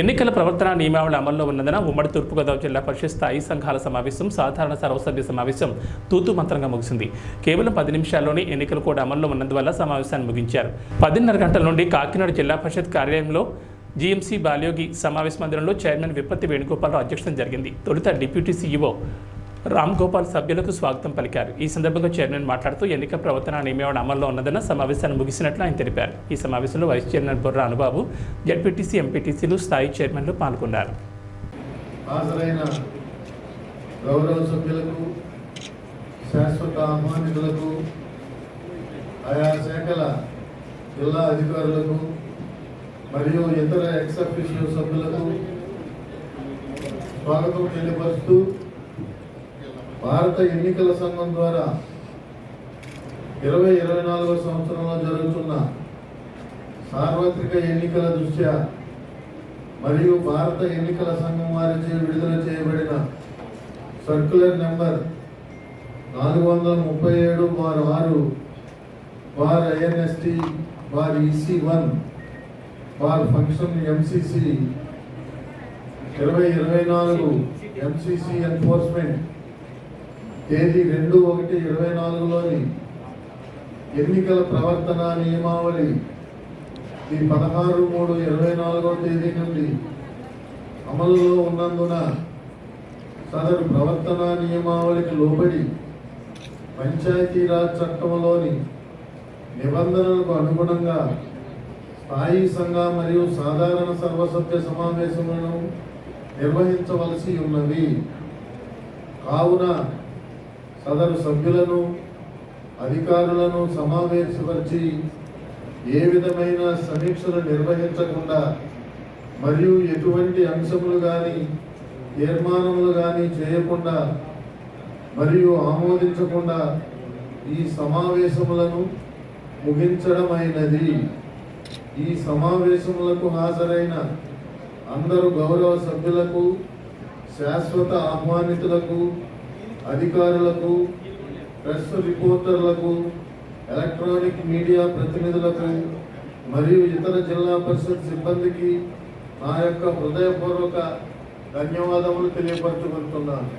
ఎన్నికల ప్రవర్తన నియమావళి అమల్లో ఉన్నందున ఉమ్మడి తూర్పుగోదావరి జిల్లా పరిషత్ స్థాయి సంఘాల సమావేశం సాధారణ సర్వసభ్య సమావేశం తూతు మంత్రంగా ముగిసింది. కేవలం పది నిమిషాల్లోనే ఎన్నికలు కూడా అమల్లో ఉన్నందువల్ల సమావేశాన్ని ముగించారు. పదిన్నర గంటల నుండి కాకినాడ జిల్లా పరిషత్ కార్యాలయంలో జీఎంసీ బాలయోగి సమావేశ మందిరంలో చైర్మన్ విపత్తి వేణుగోపాలరావు అధ్యక్షతన జరిగింది. తొలుత డిప్యూటీ సీఈఓ రామ్ గోపాల్ సభ్యులకు స్వాగతం పలికారు. ఈ సందర్భంగా చైర్మన్ మాట్లాడుతూ ఎన్నిక ప్రవర్తన నియమావళి అమల్లో ఉన్నదన్న సమావేశాన్ని ముగిసినట్లు ఆయన తెలిపారు. ఈ సమావేశంలో vice chairman Borra Anubabu ZPTC ఎంపీటీసీలు స్థాయి చైర్మన్లు పాల్గొన్నారు. గౌరవ సభ్యులకు శాశ్వత ఆహ్వానితులకు ఆయా శాఖల జిల్లా అధికారులకు మరియు ఇతర ఎక్స్ అఫీషియో సభ్యులకు స్వాగతం తెలియపరుస్తూ భారత ఎన్నికల సంఘం ద్వారా ఇరవై ఇరవై నాలుగో సంవత్సరంలో జరుగుతున్న సార్వత్రిక ఎన్నికల దృష్ట్యా మరియు భారత ఎన్నికల సంఘం వారిచే విడుదల చేయబడిన సర్క్యులర్ నెంబర్ నాలుగు వందల ముప్పై ఏడు వారు ఆరు వార్ ఐఎన్ఎస్టి వార్ ఈసీ వన్ వార్ ఫంక్షన్ ఎంసీసీ ఇరవై ఇరవై నాలుగు ఎంసీసీ ఎన్ఫోర్స్మెంట్ తేదీ రెండు ఒకటి ఇరవై నాలుగులోని ఎన్నికల ప్రవర్తన నియమావళి ఈ పదహారు మూడు ఇరవై నాలుగో తేదీ నుండి అమలులో ఉన్నందున సదరు ప్రవర్తన నియమావళికి లోబడి పంచాయతీరాజ్ చట్టంలోని నిబంధనలకు అనుగుణంగా స్థాయి సంఘ మరియు సాధారణ సర్వసభ్య సమావేశములను నిర్వహించవలసి ఉన్నవి కావున సదరు సభ్యులను అధికారులను సమావేశపరిచి ఏ విధమైన సమీక్షలు నిర్వహించకుండా మరియు ఎటువంటి అంశములు కానీ తీర్మానములు కానీ చేయకుండా మరియు ఆమోదించకుండా ఈ సమావేశములను ముగించడమైనది. ఈ సమావేశములకు హాజరైన అందరు గౌరవ సభ్యులకు శాశ్వత ఆహ్వానితులకు అధికారులకు ప్రెస్ రిపోర్టర్లకు ఎలక్ట్రానిక్ మీడియా ప్రతినిధులకు మరియు ఇతర జిల్లా పరిషత్ సిబ్బందికి నా యొక్క హృదయపూర్వక ధన్యవాదములు తెలియపరచుకుంటున్నాను.